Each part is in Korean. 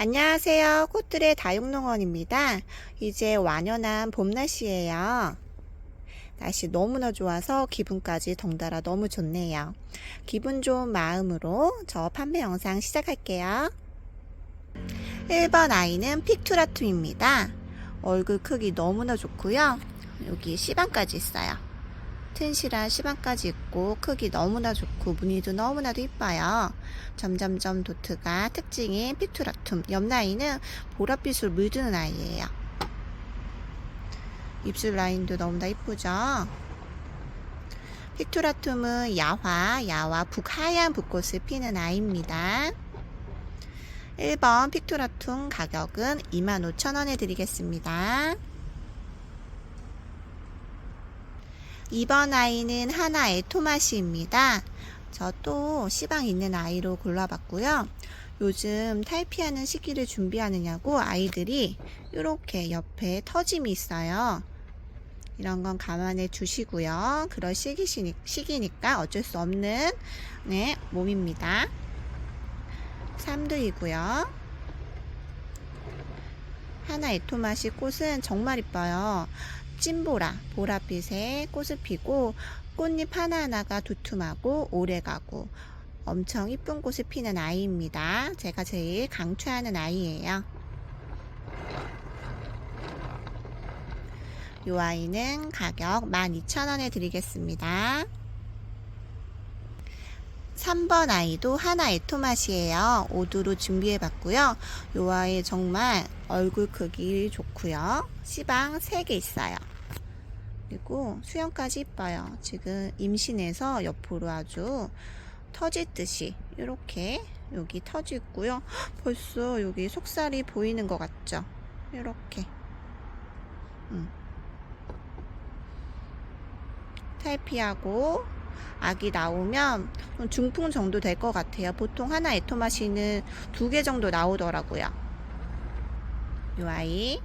안녕하세요. 꽃들의 다육농원입니다. 이제 완연한 봄 날씨예요. 날씨 너무나 좋아서 기분까지 덩달아 너무 좋네요. 기분 좋은 마음으로 저 판매 영상 시작할게요. 1번 아이는 픽투라툼입니다. 얼굴 크기 너무나 좋고요. 여기 시방까지 있어요. 튼실한 시방까지 있고 크기 너무나 좋고 무늬도 너무나도 이뻐요. 점점점 도트가 특징인 픽투라툼. 옆라인은 보랏빛으로 물드는 아이예요. 입술 라인도 너무나 이쁘죠? 픽투라툼은 야화, 야화 북하얀 붓꽃을 피는 아이입니다. 1번 픽투라툼 가격은 25,000원에 드리겠습니다. 2번 아이는 하나의 토마시입니다. 저 또 시방 있는 아이로 골라봤고요. 요즘 탈피하는 시기를 준비하느냐고 아이들이 이렇게 옆에 터짐이 있어요. 이런 건 감안해 주시고요. 그럴 시기시니, 시기니까 어쩔 수 없는 네, 몸입니다. 3두이고요. 하나 에토마시 꽃은 정말 이뻐요. 찐보라, 보랏빛의 꽃을 피고 꽃잎 하나하나가 두툼하고 오래가고 엄청 이쁜 꽃을 피는 아이입니다. 제가 제일 강추하는 아이예요. 이 아이는 가격 12,000원에 드리겠습니다. 3번 아이도 하나 에토맛이에요. 오두로 준비해 봤고요. 이 아이 정말 얼굴 크기 좋고요. 시방 3개 있어요. 그리고 수영까지 이뻐요. 지금 임신해서 옆으로 아주 터지듯이 이렇게 여기 터지고요. 벌써 여기 속살이 보이는 것 같죠? 이렇게. 음. 탈피하고 아기 나오면 중풍 정도 될 것 같아요. 보통 하나 에토마시는 두 개 정도 나오더라고요. 이 아이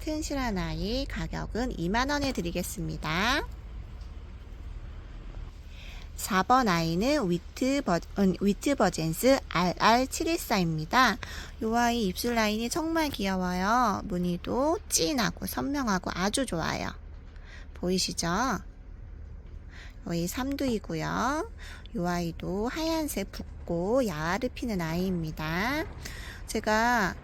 튼실한 아이 가격은 2만원에 드리겠습니다. 4번 아이는 위트, 버, 음, 위트 버젠스 RR714입니다. 이 아이 입술 라인이 정말 귀여워요. 무늬도 진하고 선명하고 아주 좋아요. 보이시죠? 여기 3두이고요. 이 아이도 하얀색 붓고 야를 피는 아이입니다. 제가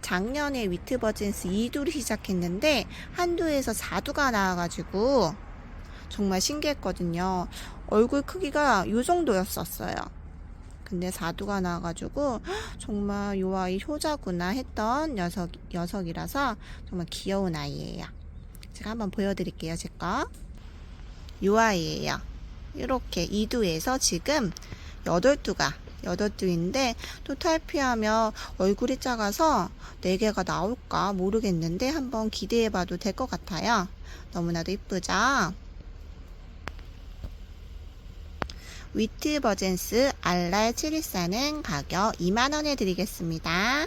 작년에 위트버진스 2두를 시작했는데 한두에서 4두가 나와가지고 정말 신기했거든요. 얼굴 크기가 이 정도였었어요. 근데 4두가 나와가지고 정말 이 아이 효자구나 했던 녀석, 녀석이라서 정말 귀여운 아이예요. 제가 한번 보여드릴게요. 제 거. 이 아이예요. 이렇게 2두에서 지금 8두가 8두인데 또 탈피하면 얼굴이 작아서 4개가 나올까 모르겠는데 한번 기대해 봐도 될 것 같아요. 너무나도 이쁘죠? 위트 버젠스 알랄 714는 가격 2만원에 드리겠습니다.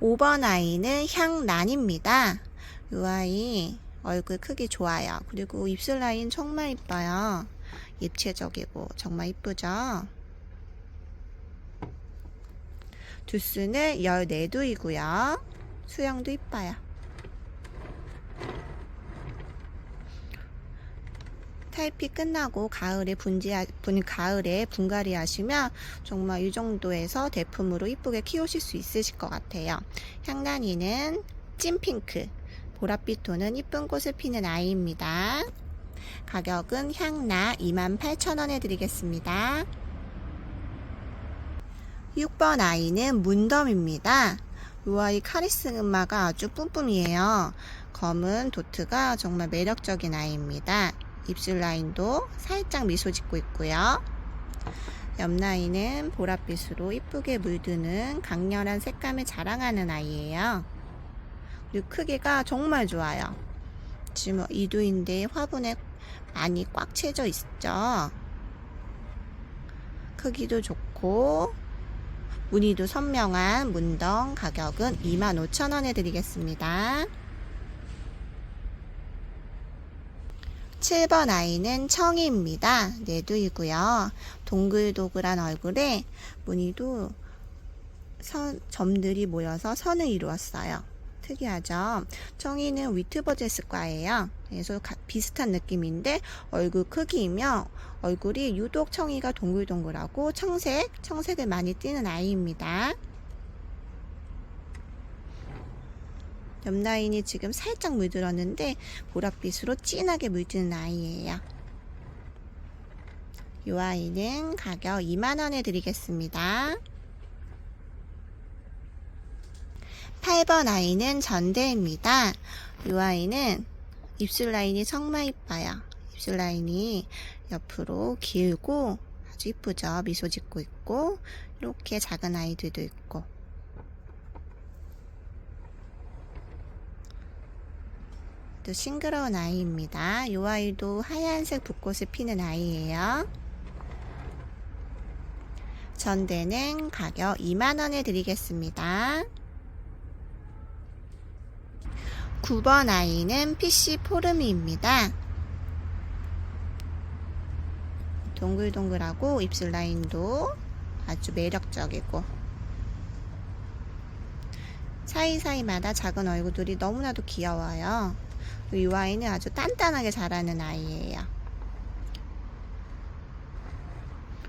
5번 아이는 향란입니다. 이 아이 얼굴 크기 좋아요. 그리고 입술 라인 정말 이뻐요. 입체적이고 정말 이쁘죠? 두수는 14두이고요. 수영도 이뻐요. 탈피 끝나고 가을에 분지 분 가을에 분갈이 하시면 정말 이 정도에서 대품으로 이쁘게 키우실 수 있으실 것 같아요. 향란이는 찐핑크, 보랏빛 톤은 이쁜 꽃을 피는 아이입니다. 가격은 향나 28,000원에 드리겠습니다. 6번 아이는 문덤입니다. 이 아이 카리스마가 아주 뿜뿜이에요. 검은 도트가 정말 매력적인 아이입니다. 입술 라인도 살짝 미소 짓고 있고요. 옆 라인은 보랏빛으로 이쁘게 물드는 강렬한 색감을 자랑하는 아이예요. 크기가 정말 좋아요. 지금 이두인데 화분에 많이 꽉 채져 있죠. 크기도 좋고 무늬도 선명한 문덩 가격은 25,000원에 드리겠습니다. 7번 아이는 청이입니다. 네두이고요. 동글동글한 얼굴에 무늬도 선, 점들이 모여서 선을 이루었어요. 특이하죠? 청이는 위트버제스과예요. 그래서 가- 비슷한 느낌인데 얼굴 크기이며 얼굴이 유독 청이가 동글동글하고 청색, 청색을 많이 띠는 아이입니다. 옆 라인이 지금 살짝 물들었는데 보랏빛으로 진하게 물드는 아이예요. 이 아이는 가격 2만원에 드리겠습니다. 8번 아이는 전대입니다. 이 아이는 입술 라인이 정말 이뻐요. 입술 라인이 옆으로 길고 아주 이쁘죠. 미소 짓고 있고 이렇게 작은 아이들도 있고 또 싱그러운 아이입니다. 이 아이도 하얀색 붓꽃을 피는 아이예요. 전대는 가격 2만원에 드리겠습니다. 9번 아이는 PC 포르미입니다. 동글동글하고 입술 라인도 아주 매력적이고 사이사이마다 작은 얼굴들이 너무나도 귀여워요. 이 아이는 아주 단단하게 자라는 아이예요.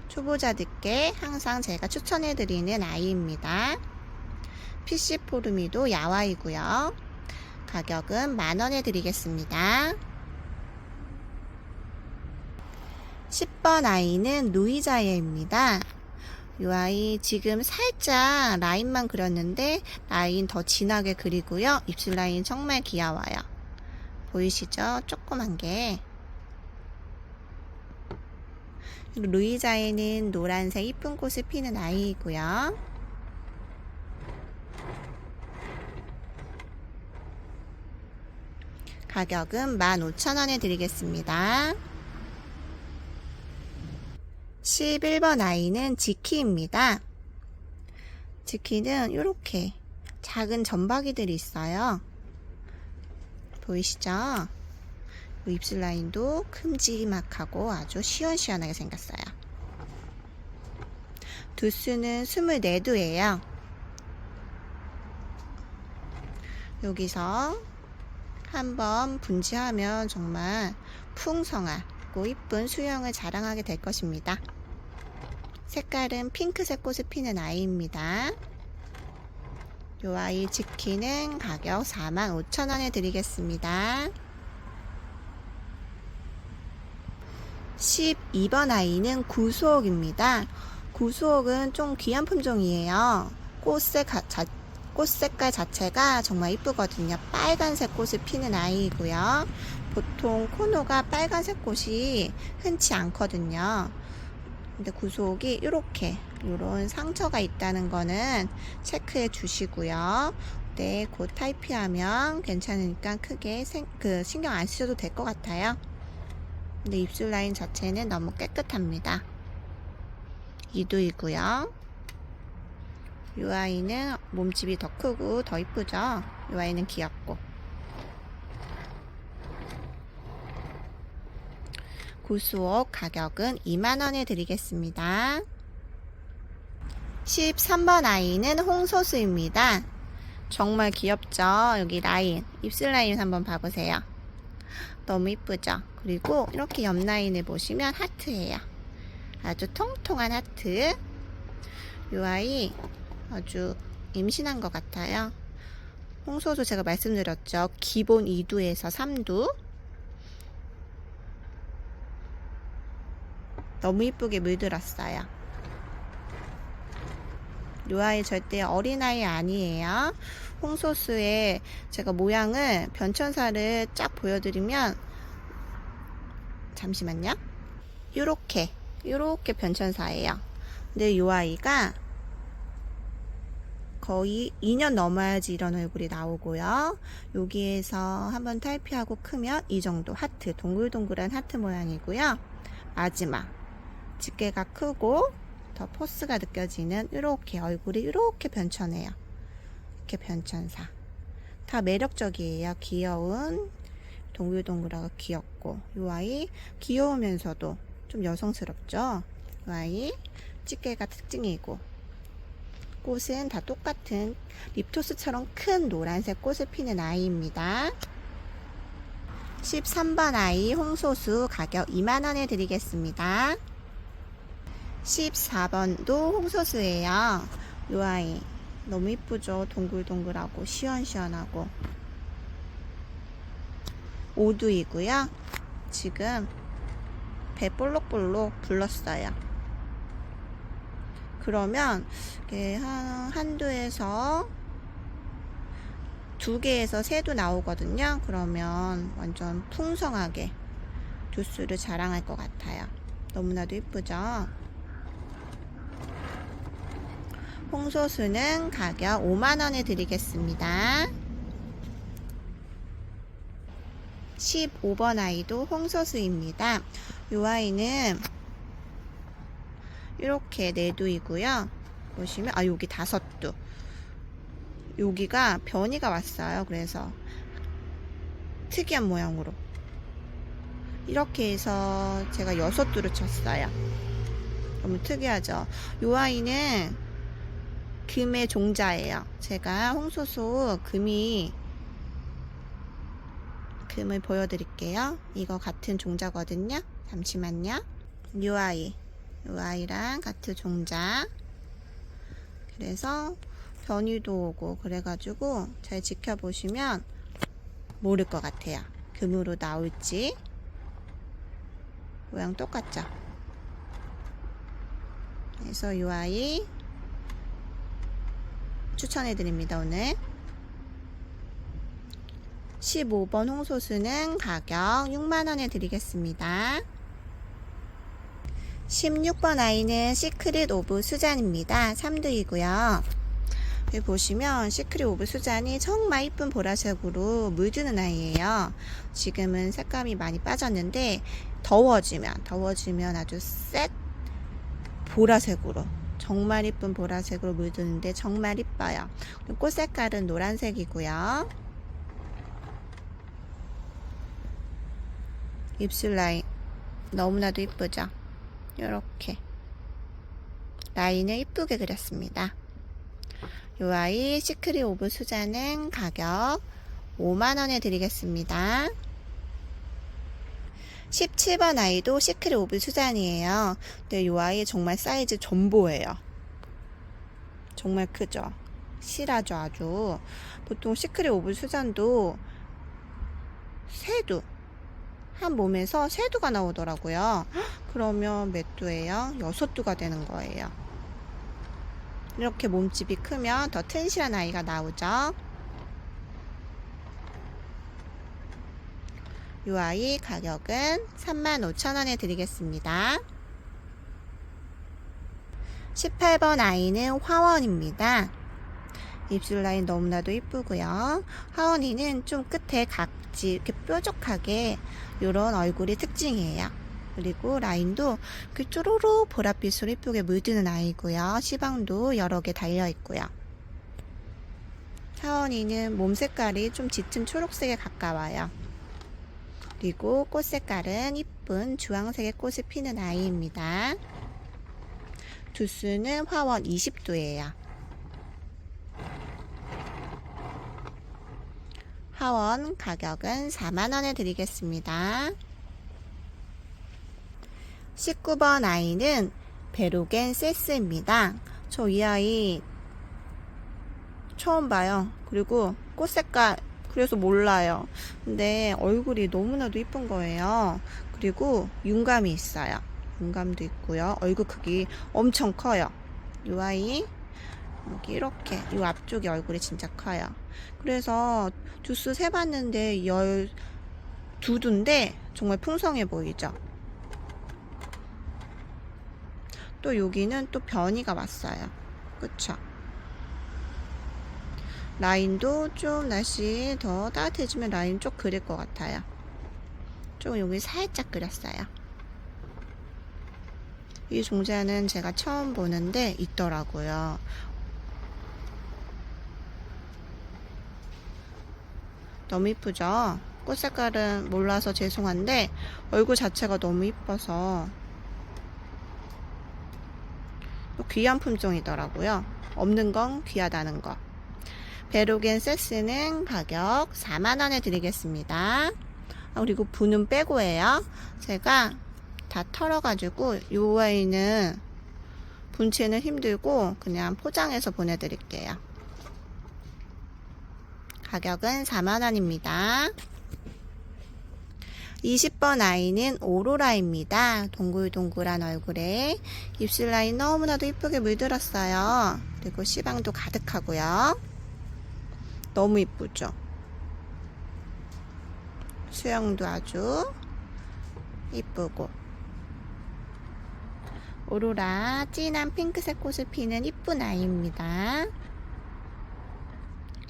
초보자들께 항상 제가 추천해드리는 아이입니다. PC 포르미도 야와이고요. 가격은 만원에 드리겠습니다. 10번 아이는 루이자예입니다. 이 아이 지금 살짝 라인만 그렸는데 라인 더 진하게 그리고요. 입술 라인 정말 귀여워요. 보이시죠? 조그만 게. 루이자에는 노란색 이쁜 꽃을 피는 아이이고요. 가격은 15,000원에 드리겠습니다. 11번 아이는 지키입니다. 지키는 이렇게 작은 점박이들이 있어요. 보이시죠? 이 입술 라인도 큼지막하고 아주 시원시원하게 생겼어요. 두수는 24두예요. 여기서 한번 분지하면 정말 풍성하고 이쁜 수영을 자랑하게 될 것입니다. 색깔은 핑크색 꽃을 피는 아이입니다. 이 아이 지키는 가격 45,000원에 드리겠습니다. 12번 아이는 구수옥입니다. 구수옥은 좀 귀한 품종이에요. 꽃색 가- 자, 꽃 색깔 자체가 정말 이쁘거든요. 빨간색 꽃을 피는 아이이고요. 보통 코노가 빨간색 꽃이 흔치 않거든요. 근데 구속이 이렇게 이런 상처가 있다는 거는 체크해 주시고요. 네, 곧 탈피하면 괜찮으니까 크게 생, 그 신경 안 쓰셔도 될 것 같아요. 근데 입술 라인 자체는 너무 깨끗합니다. 이두이고요. 이 아이는 몸집이 더 크고 더 이쁘죠? 이 아이는 귀엽고. 구수옥 가격은 2만원에 드리겠습니다. 13번 아이는 홍소수입니다. 정말 귀엽죠? 여기 라인, 입술 라인 한번 봐보세요. 너무 이쁘죠? 그리고 이렇게 옆 라인을 보시면 하트예요. 아주 통통한 하트. 이 아이 아주 임신한 것 같아요. 홍소도 제가 말씀드렸죠. 기본 2두에서 3두. 너무 이쁘게 물들었어요. 이 아이 절대 어린아이 아니에요. 홍소스의 제가 모양을 변천사를 쫙 보여드리면 잠시만요. 요렇게 요렇게 변천사예요. 근데 이 아이가 거의 2년 넘어야지 이런 얼굴이 나오고요. 여기에서 한번 탈피하고 크면 이 정도 하트, 동글동글한 하트 모양이고요. 마지막 집게가 크고 더 포스가 느껴지는 이렇게 얼굴이 이렇게 변천해요. 이렇게 변천사. 다 매력적이에요. 귀여운 동글동글하고 귀엽고 이 아이 귀여우면서도 좀 여성스럽죠? 이 아이 집게가 특징이고 꽃은 다 똑같은 립토스처럼 큰 노란색 꽃을 피는 아이입니다. 13번 아이 홍소수 가격 2만원에 드리겠습니다. 14번도 홍소수예요. 이 아이 너무 이쁘죠? 동글동글하고 시원시원하고 오두이고요. 지금 배 볼록볼록 불렀어요. 그러면 한, 한두에서 두 개에서 세도 나오거든요. 그러면 완전 풍성하게 두수를 자랑할 것 같아요. 너무나도 이쁘죠? 홍소수는 가격 5만원에 드리겠습니다. 15번 아이도 홍소수입니다. 이 아이는 이렇게 네 두이고요. 보시면 아 여기 다섯 두. 여기가 변이가 왔어요. 그래서 특이한 모양으로 이렇게 해서 제가 여섯 두를 쳤어요. 너무 특이하죠. 이 아이는 금의 종자예요. 제가 홍소소 금이 금을 보여드릴게요. 이거 같은 종자거든요. 잠시만요. 이 아이, 이 아이랑 같은 종자. 그래서 변이도 오고 그래가지고 잘 지켜보시면 모를 것 같아요. 금으로 나올지. 모양 똑같죠? 그래서 이 아이 추천해 드립니다, 오늘. 15번 홍소수는 가격 6만원에 드리겠습니다. 16번 아이는 시크릿 오브 수잔입니다. 3두이고요. 여기 보시면 시크릿 오브 수잔이 정말 이쁜 보라색으로 물드는 아이예요. 지금은 색감이 많이 빠졌는데 더워지면 더워지면 아주 셋 보라색으로 정말 이쁜 보라색으로 물드는데 정말 이뻐요. 꽃 색깔은 노란색이고요. 입술 라인 너무나도 이쁘죠? 이렇게 라인을 이쁘게 그렸습니다. 이 아이 시크릿 오브 수자는 가격 5만원에 드리겠습니다. 17번 아이도 시크릿 오브 수잔이에요. 근데 이 아이 정말 사이즈 전보예요. 정말 크죠? 실하죠 아주. 보통 시크릿 오브 수잔도 세두 한 몸에서 세 두가 나오더라고요. 그러면 몇 두예요? 여섯 두가 되는 거예요. 이렇게 몸집이 크면 더 튼실한 아이가 나오죠. 이 아이 가격은 35,000원에 드리겠습니다. 18번 아이는 화원입니다. 입술 라인 너무나도 이쁘고요. 하원이는 좀 끝에 각지 이렇게 뾰족하게 이런 얼굴이 특징이에요. 그리고 라인도 그 쪼로로 보랏빛으로 이쁘게 물드는 아이고요. 시방도 여러 개 달려 있고요. 하원이는 몸 색깔이 좀 짙은 초록색에 가까워요. 그리고 꽃 색깔은 이쁜 주황색의 꽃을 피는 아이입니다. 두수는 화원 20도예요. 하원 가격은 4만원에 드리겠습니다. 19번 아이는 베로겐 세스입니다. 저 이 아이 처음 봐요. 그리고 꽃 색깔 그래서 몰라요. 근데 얼굴이 너무나도 이쁜 거예요. 그리고 윤감이 있어요. 윤감도 있고요. 얼굴 크기 엄청 커요. 이 아이 여기 이렇게 이 앞쪽에 얼굴이 진짜 커요. 그래서 주스 세봤는데 열 두 두인데 정말 풍성해 보이죠. 또 여기는 또 변이가 왔어요. 그쵸? 라인도 좀 날씨 더 따뜻해지면 라인 쪽 그릴 것 같아요. 좀 여기 살짝 그렸어요. 이 종자는 제가 처음 보는데 있더라고요. 너무 이쁘죠? 꽃 색깔은 몰라서 죄송한데 얼굴 자체가 너무 이뻐서 또 귀한 품종이더라고요. 없는 건 귀하다는 거. 베로겐 세스는 가격 4만원에 드리겠습니다. 아, 그리고 분은 빼고예요. 제가 다 털어가지고 요 아이는 분치는 힘들고 그냥 포장해서 보내드릴게요. 가격은 4만원입니다. 20번 아이는 오로라입니다. 동글동글한 얼굴에 입술 라인 너무나도 이쁘게 물들었어요. 그리고 시방도 가득하고요. 너무 이쁘죠? 수영도 아주 이쁘고 오로라 진한 핑크색 꽃을 피는 이쁜 아이입니다.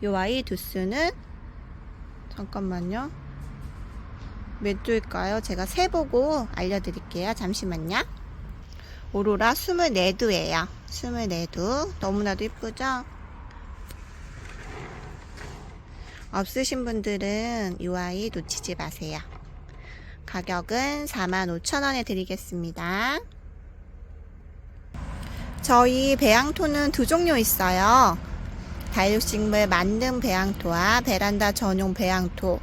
요 아이 두수는 잠깐만요. 몇 조일까요? 제가 세보고 알려드릴게요. 잠시만요. 오로라 24두예요. 24두. 너무나도 이쁘죠? 없으신 분들은 이 아이 놓치지 마세요. 가격은 45,000원에 드리겠습니다. 저희 배양토는 두 종류 있어요. 다육식물 만능 배양토와 베란다 전용 배양토.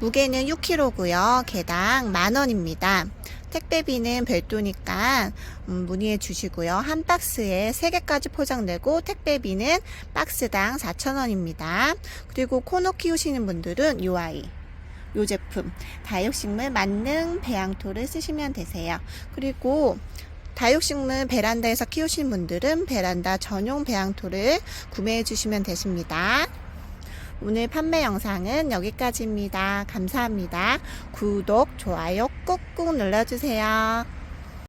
무게는 6kg고요. 개당 만원입니다. 택배비는 별도니까 음, 문의해 주시고요. 한 박스에 3개까지 포장되고 택배비는 박스당 4,000원입니다. 그리고 코너 키우시는 분들은 요 아이 요 제품 다육식물 만능 배양토를 쓰시면 되세요. 그리고 다육식물 베란다에서 키우신 분들은 베란다 전용 배양토를 구매해 주시면 되십니다. 오늘 판매 영상은 여기까지입니다. 감사합니다. 구독, 좋아요 꾹꾹 눌러주세요.